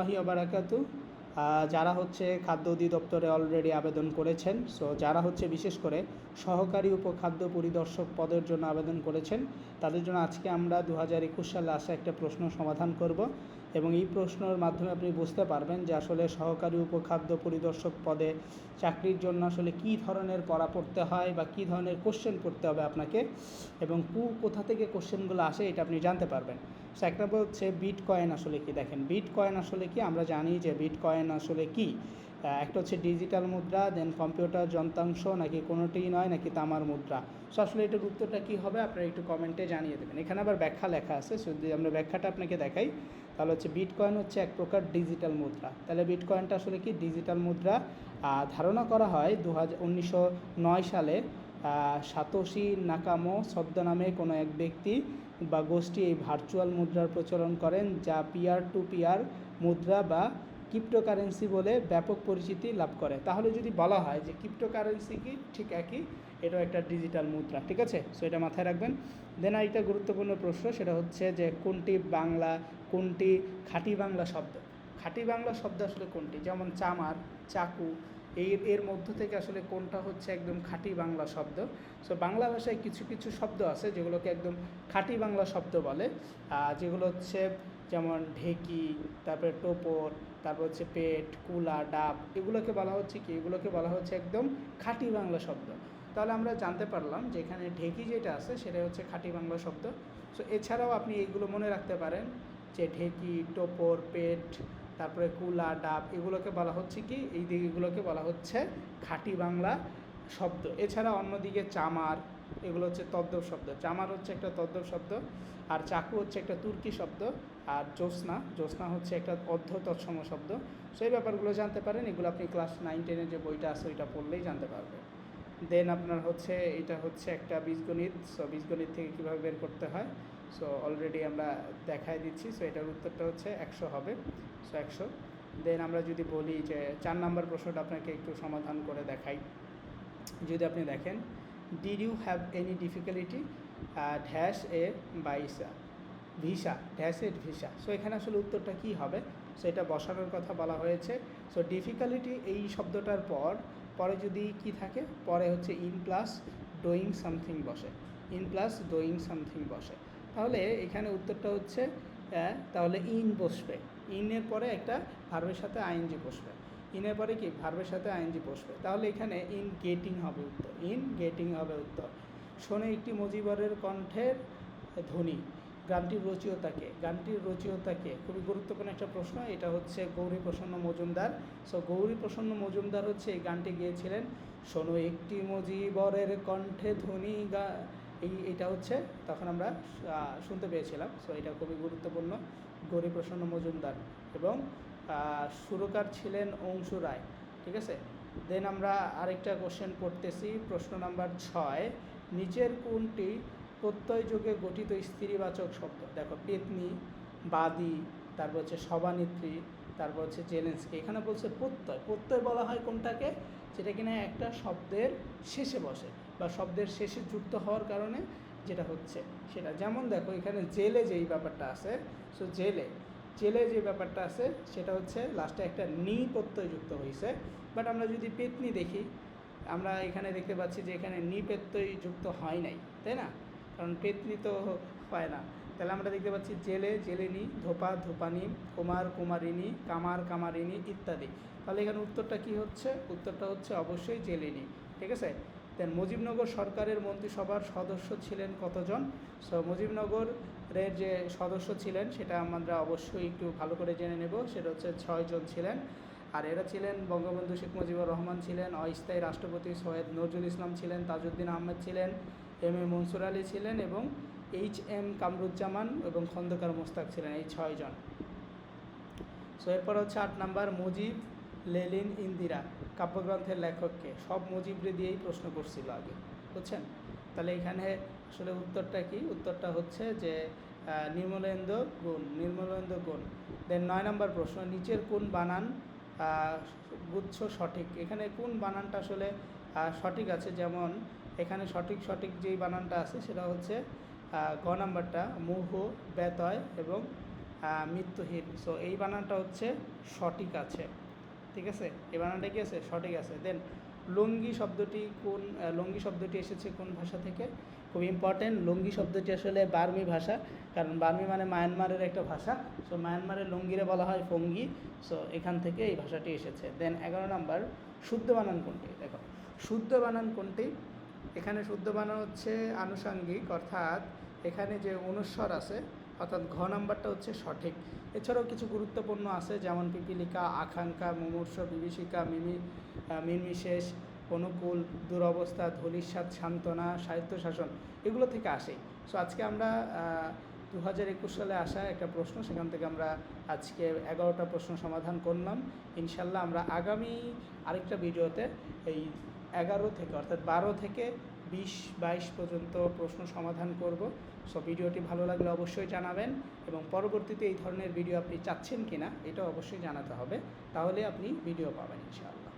বারাকাতু যারা হচ্ছে খাদ্য অধিদপ্তরে অলরেডি আবেদন করেছেন সো যারা হচ্ছে বিশেষ করে সহকারী উপখাদ্য পরিদর্শক পদের জন্য আবেদন করেছেন, তাদের জন্য আজকে আমরা দু হাজার একুশ সালে আসা একটা প্রশ্ন সমাধান করব। এবং এই প্রশ্নের মাধ্যমে আপনি বুঝতে পারবেন যে আসলে সহকারী উপখাদ্য পরিদর্শক পদে চাকরির জন্য আসলে কী ধরনের পড়া পড়তে হয় বা কী ধরনের কোশ্চেন পড়তে হবে আপনাকে এবং কু, কোথা থেকে কোশ্চেনগুলো আসে এটা আপনি জানতে পারবেন। সো এক নম্বর হচ্ছে বিট কয়েন আসলে কি? দেখেন বিট কয়েন আসলে কি? আমরা জানি যে বিট কয়েন আসলে কি? একটা হচ্ছে ডিজিটাল মুদ্রা দেন কম্পিউটার যন্ত্রাংশ, নাকি কোনোটিই নয়, নাকি তামার মুদ্রা। সো আসলে এটার উত্তরটা কী হবে? আপনারা একটু কমেন্টে জানিয়ে দেবেন। এখানে আবার ব্যাখ্যা লেখা আছে। যদি আমরা ব্যাখ্যাটা আপনাকে দেখাই, তাহলে হচ্ছে বিট কয়েন হচ্ছে এক প্রকার ডিজিটাল মুদ্রা। তাহলে বিট কয়েনটা আসলে কি? ডিজিটাল মুদ্রা। ধারণা করা হয় দু হাজার সালে সাতোশি নাকামো শব্দ নামে কোনো এক ব্যক্তি বা গোষ্ঠী এই ভার্চুয়াল মুদ্রার প্রচলন করেন, যা পিয়ার টু পিয়ার মুদ্রা বা ক্রিপ্টোকারেন্সি বলে ব্যাপক পরিচিতি লাভ করে। তাহলে যদি বলা হয় যে ক্রিপ্টোকারেন্সি কি, ঠিক একই, এটাও একটা ডিজিটাল মুদ্রা, ঠিক আছে? সো এটা মাথায় রাখবেন। দেন আরেকটা গুরুত্বপূর্ণ প্রশ্ন, সেটা হচ্ছে যে কোনটি বাংলা, কোনটি খাঁটি বাংলা শব্দ? খাঁটি বাংলা শব্দ আসলে কোনটি? যেমন চামার, চাকু এই এর মধ্য থেকে আসলে কোনটা হচ্ছে একদম খাঁটি বাংলা শব্দ? সো বাংলা ভাষায় কিছু কিছু শব্দ আছে যেগুলোকে একদম খাঁটি বাংলা শব্দ বলে। যেগুলো হচ্ছে যেমন ঢেকি, তারপরে টোপর, তারপর হচ্ছে পেট, কুলা, ডাব, এগুলোকে বলা হচ্ছে কি? এগুলোকে বলা হচ্ছে একদম খাঁটি বাংলা শব্দ। তাহলে আমরা জানতে পারলাম যে এখানে ঢেকি যেটা আছে সেটা হচ্ছে খাঁটি বাংলা শব্দ। সো এছাড়াও আপনি এইগুলো মনে রাখতে পারেন যে ঢেকি, টোপর, পেট তারপরে কুলা, ডাব এগুলোকে বলা হচ্ছে কি? এই দিকগুলোকে বলা হচ্ছে খাঁটি বাংলা শব্দ। এছাড়া অন্যদিকে চামার, এগুলো হচ্ছে তদ্দব শব্দ। চামার হচ্ছে একটা তদ্দব শব্দ, আর চাকু হচ্ছে একটা তুর্কি শব্দ, আর জ্যোৎস্না জ্যোৎস্না হচ্ছে একটা অর্ধ তৎসম শব্দ। সেই ব্যাপারগুলো জানতে পারেন, এগুলো আপনি ক্লাস নাইন, টেনের যে বইটা আছে ওইটা পড়লেই জানতে পারবেন। দেন আপনার হচ্ছে, এটা হচ্ছে একটা বীজগণিত। সো বীজগণিত থেকে কীভাবে বের করতে হয়? সো অলরেডি আমরা দেখাই দিচ্ছি। সো এটার উত্তরটা হচ্ছে একশো হবে। সো একশো। দেন আমরা যদি বলি যে চার নাম্বার প্রশ্নটা আপনাকে একটু সমাধান করে দেখাই। যদি আপনি দেখেন did you have any difficulty dash a বাইসা ভিসা ড্যাশ এর ভিসা। সো এখানে আসলে উত্তরটা কী হবে? সো এটা বসানোর কথা বলা হয়েছে। সো ডিফিকাল্টি এই শব্দটার পর, পরে যদি কি থাকে? পরে হচ্ছে ইন প্লাস ডোয়িং সামথিং বসে। ইন প্লাস ডোয়িং সামথিং বসে। তাহলে এখানে উত্তরটা হচ্ছে তাহলে ইন বসবে। ইনের পরে একটা ভার্বের সাথে আইএনজি বসবে। ইনের পরে কি? ভার্বের সাথে আইএনজি বসবে। তাহলে এখানে ইন গেটিং হবে উত্তর। ইন গেটিং হবে উত্তর। শোনে, একটি মজিবরের কণ্ঠের ধ্বনি। গানটির রচয়িতাকে গানটির রচয়িতাকে খুবই গুরুত্বপূর্ণ একটা প্রশ্ন। এটা হচ্ছে গৌরী প্রসন্ন মজুমদার। সো গৌরী প্রসন্ন মজুমদার হচ্ছে এই গানটি গিয়েছিলেন। শোনো, একটি মজিবরের কণ্ঠে ধ্বনি গা এই এটা হচ্ছে, তখন আমরা শুনতে পেয়েছিলাম। সো এটা খুবই গুরুত্বপূর্ণ। গৌরী প্রসন্ন মজুমদার এবং সুরকার ছিলেন অংশু রায়, ঠিক আছে? দেন আমরা আরেকটা কোশ্চেন পড়তেছি, প্রশ্ন নাম্বার ছয়, নিচের কোনটি প্রত্যয় যোগে গঠিত স্ত্রীবাচক শব্দ? দেখো, পেতনি, বাদি, তারপর হচ্ছে সভানেত্রী, তারপর হচ্ছে জেলেন্সকি, এখানে বলছে প্রত্যয়। প্রত্যয় বলা হয় কোনটাকে? যেটা কিনা একটা শব্দের শেষে বসে বা শব্দের শেষে যুক্ত হওয়ার কারণে যেটা হচ্ছে সেটা। যেমন দেখো, এখানে জেলে যেই ব্যাপারটা আছে সো জেলে জেলে যে ব্যাপারটা আছে, সেটা হচ্ছে লাস্টে একটা নি প্রত্যয় যুক্ত হয়েছে বাট আমরা যদি পেতনি দেখি, আমরা এখানে দেখতে পাচ্ছি যে এখানে নি প্রত্যয় যুক্ত হয় নাই, তাই না? কারণ পেতনি তো হয় না। তাহলে আমরা দেখতে পাচ্ছি জেলে, জেলেনি, ধোপা, ধোপানি, কুমার, কুমারিনী, কামার, কামারিনী ইত্যাদি। তাহলে এখানে উত্তরটা কি হচ্ছে? উত্তরটা হচ্ছে অবশ্যই জেলেনি, ঠিক আছে? দেন মুজিবনগর সরকারের মন্ত্রিসভার সদস্য ছিলেন কতজন? সো মুজিবনগরের যে সদস্য ছিলেন, সেটা আমরা অবশ্যই একটু ভালো করে জেনে নেব। সেটা হচ্ছে ছয়জন ছিলেন। আর এরা ছিলেন বঙ্গবন্ধু শেখ মুজিবুর রহমান ছিলেন, অস্থায়ী রাষ্ট্রপতি সৈয়দ নজরুল ইসলাম ছিলেন, তাজউদ্দিন আহমেদ ছিলেন, এম এ মনসুর আলী ছিলেন এবং এইচ এম কামরুজ্জামান এবং খন্দকার মোস্তাক ছিলেন এই ছয়জন সো এরপর হচ্ছে আট নাম্বার মুজিব। লেলিন ইন্দিরা, কাব্যগ্রন্থের লেখককে সব মুজিবরে দিয়েই প্রশ্ন করছিল আগে, বুঝছেন? তাহলে এখানে আসলে উত্তরটা কি? উত্তরটা হচ্ছে যে নির্মলেন্দ্র গুণ নির্মলেন্দ্র গুণ। দেন নয় নম্বর প্রশ্ন, নিচের কোন বানান গুচ্ছ সঠিক? এখানে কোন বানানটা আসলে সঠিক আছে? যেমন এখানে সঠিক সঠিক যেই বানানটা আছে সেটা হচ্ছে গ নাম্বারটা, মুহ, ব্যতয় এবং মৃত্যুহীন। সো এই বানানটা হচ্ছে সঠিক আছে। ঠিক আছে? এই বানানটা কি আছে? সঠিক আছে। দেন লুঙ্গি শব্দটি কোন লুঙ্গি শব্দটি এসেছে কোন ভাষা থেকে? খুব ইম্পর্টেন্ট লুঙ্গি শব্দটি আসলে বার্মি ভাষা, কারণ বার্মি মানে মায়ানমারের একটা ভাষা। সো মায়ানমারের লুঙ্গিরে বলা হয় ফঙ্গি। সো এখান থেকে এই ভাষাটি এসেছে। দেন এগারো নাম্বার, শুদ্ধ বানান কোনটি? দেখো, শুদ্ধ বানান কোনটি? এখানে শুদ্ধ বানান হচ্ছে আনুষাঙ্গিক, অর্থাৎ এখানে যে অনুস্বর আছে, অর্থাৎ ঘ নাম্বারটা হচ্ছে সঠিক। এছাড়াও কিছু গুরুত্বপূর্ণ আছে, যেমন পিপিলিকা, আকাঙ্ক্ষা, মুমূর্ষ, বিভীষিকা, মিমি মিমিশেষ অনুকূল, দুরবস্থা, ধূলিসাৎ, সান্ত্বনা সাহিত্য শাসন এগুলো থেকে আসে। সো আজকে আমরা দু হাজার একুশ সালে আসা একটা প্রশ্ন, সেখান থেকে আমরা আজকে এগারোটা প্রশ্ন সমাধান করলাম। ইনশাল্লাহ আমরা আগামী আরেকটা ভিডিওতে এই এগারো থেকে, অর্থাৎ বারো থেকে বিশ, বাইশ পর্যন্ত প্রশ্ন সমাধান করব। সো ভিডিওটি ভালো লাগলে অবশ্যই জানাবেন এবং পরবর্তীতে এই ধরনের ভিডিও আপনি চাচ্ছেন কি না এটা অবশ্যই জানাতে হবে। তাহলে আপনি ভিডিও পাবেন ইনশাআল্লাহ।